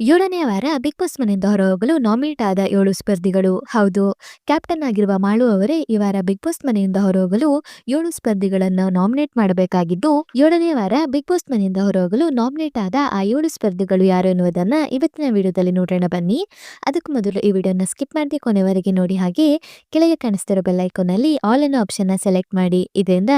ಏಳನೇ ವಾರ big boss ಮನೆಯಿಂದ ಹೊರಹೋಗಲು ನಾಮಿನೇಟ್ ಆದ ಏಳು ಸ್ಪರ್ಧಿಗಳು. ಹೌದು ಕ್ಯಾಪ್ಟನ್ ಆಗಿರುವ ಮಾಳು ಅವರೇ ಈ ವಾರ ಬಿಗ್ ಬಾಸ್ ಮನೆಯಿಂದ ಹೊರಹೋಗಲು ಏಳು ಸ್ಪರ್ಧಿಗಳನ್ನು ನಾಮಿನೇಟ್ ಮಾಡಬೇಕಾಗಿದ್ದು, ಏಳನೇ ವಾರ ಬಿಗ್ ಬಾಸ್ ಮನೆಯಿಂದ ಹೊರಹೋಗಲು ನಾಮಿನೇಟ್ ಆದ ಆ ಏಳು ಸ್ಪರ್ಧಿಗಳು ಯಾರು ಎನ್ನುವುದನ್ನ ಇವತ್ತಿನ ವಿಡಿಯೋದಲ್ಲಿ ನೋಡೋಣ ಬನ್ನಿ. ಅದಕ್ಕೂ ಮೊದಲು ಈ ವಿಡಿಯೋನ ಸ್ಕಿಪ್ ಮಾಡಿ ಕೊನೆವರೆಗೆ ನೋಡಿ ಹಾಗೆ ಕೆಳಗೆ ಕಾಣಿಸ್ತಿರೋ ಬೆಲ್ ಐಕಾನ್ ಅಲ್ಲಿ ಆಲ್ ಅನ್ನೋ ಆಪ್ಷನ್ನ ಸೆಲೆಕ್ಟ್ ಮಾಡಿ. ಇದರಿಂದ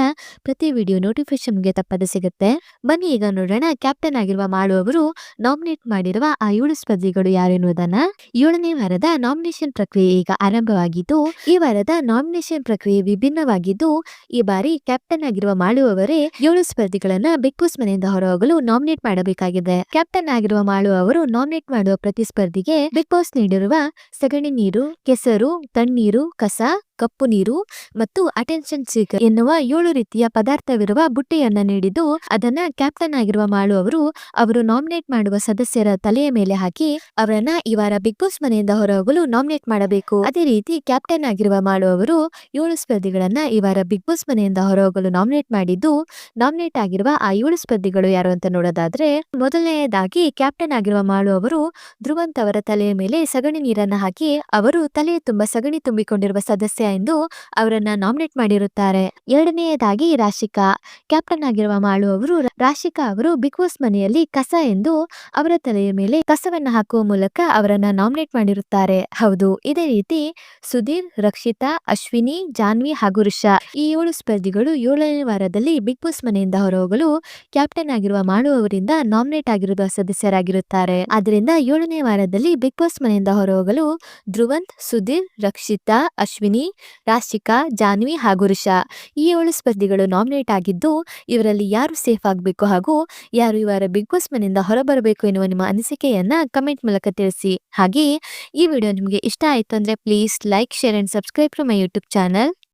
ಪ್ರತಿ ವಿಡಿಯೋ ನೋಟಿಫಿಕೇಶನ್ ನಿಮಗೆ ತಪ್ಪದೆ ಸಿಗುತ್ತೆ. ಬನ್ನಿ ಈಗ ನೋಡೋಣ ಕ್ಯಾಪ್ಟನ್ ಆಗಿರುವ ಮಾಳು ಅವರು ನಾಮಿನೇಟ್ ಮಾಡಿರುವ ಆ ಏಳು ಸ್ಪರ್ಧಿಗಳು ಯಾರು ಎನ್ನುವುದನ್ನ ಏಳನೇ ವಾರದ ನಾಮಿನೇಷನ್ ಪ್ರಕ್ರಿಯೆ ಈಗ ಆರಂಭವಾಗಿದ್ದು, ಈ ವಾರದ ನಾಮಿನೇಷನ್ ಪ್ರಕ್ರಿಯೆ ವಿಭಿನ್ನವಾಗಿದ್ದು, ಈ ಬಾರಿ ಕ್ಯಾಪ್ಟನ್ ಆಗಿರುವ ಮಾಳು ಅವರೇ ಏಳು ಸ್ಪರ್ಧಿಗಳನ್ನ ಬಿಗ್ ಬಾಸ್ ಮನೆಯಿಂದ ಹೊರಹೋಗಲು ನಾಮಿನೇಟ್ ಮಾಡಬೇಕಾಗಿದೆ. ಕ್ಯಾಪ್ಟನ್ ಆಗಿರುವ ಮಾಳು ಅವರು ನಾಮಿನೇಟ್ ಮಾಡುವ ಪ್ರತಿಸ್ಪರ್ಧಿಗೆ ಬಿಗ್ ಬಾಸ್ ನೀಡಿರುವ ಸಗಣಿ ನೀರು, ಕೆಸರು, ತಣ್ಣೀರು, ಕಸ ಕಪ್ಪು ನೀರು ಮತ್ತು ಅಟೆನ್ಷನ್ ಸೀಕರ್ ಎನ್ನುವ ಏಳು ರೀತಿಯ ಪದಾರ್ಥವಿರುವ ಬುಟ್ಟಿಯನ್ನ ನೀಡಿದ್ದು, ಅದನ್ನ ಕ್ಯಾಪ್ಟನ್ ಆಗಿರುವ ಮಾಳು ಅವರು ಅವರು ನಾಮಿನೇಟ್ ಮಾಡುವ ಸದಸ್ಯರ ತಲೆಯ ಮೇಲೆ ಹಾಕಿ, ಅವರನ್ನ ಈ ಬಿಗ್ ಬಾಸ್ ಮನೆಯಿಂದ ಹೊರಹೋಗಲು ನಾಮಿನೇಟ್ ಮಾಡಬೇಕು. ಅದೇ ರೀತಿ ಕ್ಯಾಪ್ಟನ್ ಆಗಿರುವ ಮಾಳು ಅವರು ಏಳು ಸ್ಪರ್ಧಿಗಳನ್ನ ಈ ಬಿಗ್ ಬಾಸ್ ಮನೆಯಿಂದ ಹೊರಹೋಗಲು ನಾಮಿನೇಟ್ ಮಾಡಿದ್ದು ನಾಮಿನೇಟ್ ಆಗಿರುವ ಆ ಏಳು ಸ್ಪರ್ಧಿಗಳು ಯಾರು ಅಂತ ನೋಡೋದಾದ್ರೆ ಮೊದಲನೆಯದಾಗಿ ಕ್ಯಾಪ್ಟನ್ ಆಗಿರುವ ಮಾಳು ಅವರು ಧ್ರುವಂತ್ ಅವರ ತಲೆಯ ಮೇಲೆ ಸಗಣಿ ನೀರನ್ನ ಹಾಕಿ, ಅವರು ತಲೆಯ ತುಂಬಾ ಸಗಣಿ ತುಂಬಿಕೊಂಡಿರುವ ಸದಸ್ಯ ಎಂದು ಅವರನ್ನ ನಾಮಿನೇಟ್ ಮಾಡಿರುತ್ತಾರೆ. ಎರಡನೆಯದಾಗಿ ರಾಶಿಕಾ. ಕ್ಯಾಪ್ಟನ್ ಆಗಿರುವ ಮಾಳು ಅವರು ರಾಶಿಕಾ ಅವರು ಬಿಗ್ ಬಾಸ್ ಮನೆಯಲ್ಲಿ ಕಸ ಎಂದು ಅವರ ತಲೆಯ ಮೇಲೆ ಕಸವನ್ನು ಹಾಕುವ ಮೂಲಕ ಅವರನ್ನ ನಾಮಿನೇಟ್ ಮಾಡಿರುತ್ತಾರೆ. ಹೌದು, ಇದೇ ರೀತಿ ಸುಧೀರ್, ರಕ್ಷಿತಾ, ಅಶ್ವಿನಿ, ಜಾನ್ವಿ ಹಾಗೂ ಋಷಾ ಈ ಏಳು ಸ್ಪರ್ಧಿಗಳು ಏಳನೇ ವಾರದಲ್ಲಿ ಬಿಗ್ ಬಾಸ್ ಮನೆಯಿಂದ ಹೊರಹೋಗಲು ಕ್ಯಾಪ್ಟನ್ ಆಗಿರುವ ಮಾಳು ಅವರಿಂದ ನಾಮಿನೇಟ್ ಆಗಿರುವ ಸದಸ್ಯರಾಗಿರುತ್ತಾರೆ. ಆದ್ದರಿಂದ ಏಳನೇ ವಾರದಲ್ಲಿ ಬಿಗ್ ಬಾಸ್ ಮನೆಯಿಂದ ಹೊರಹೋಗಲು ಧ್ರುವಂತ್, ಸುಧೀರ್, ರಕ್ಷಿತಾ, ಅಶ್ವಿನಿ ರಾಶಿಕಾ, ಜಾನ್ವಿ ಹಾಗೂ ಋಷಾ ಈ ಏಳು ಸ್ಪರ್ಧಿಗಳು ನಾಮಿನೇಟ್ ಆಗಿದ್ದು, ಇವರಲ್ಲಿ ಯಾರು ಸೇಫ್ ಆಗಬೇಕು ಹಾಗೂ ಯಾರು ಇವರ ಬಿಗ್ ಬಾಸ್ ಮನೆಯಿಂದ ಹೊರಬರಬೇಕು ಎನ್ನುವ ನಿಮ್ಮ ಅನಿಸಿಕೆಯನ್ನ ಕಮೆಂಟ್ ಮೂಲಕ ತಿಳಿಸಿ. ಹಾಗೆ ಈ ವಿಡಿಯೋ ನಿಮಗೆ ಇಷ್ಟ ಆಯ್ತು ಅಂದ್ರೆ please like share and subscribe to my YouTube channel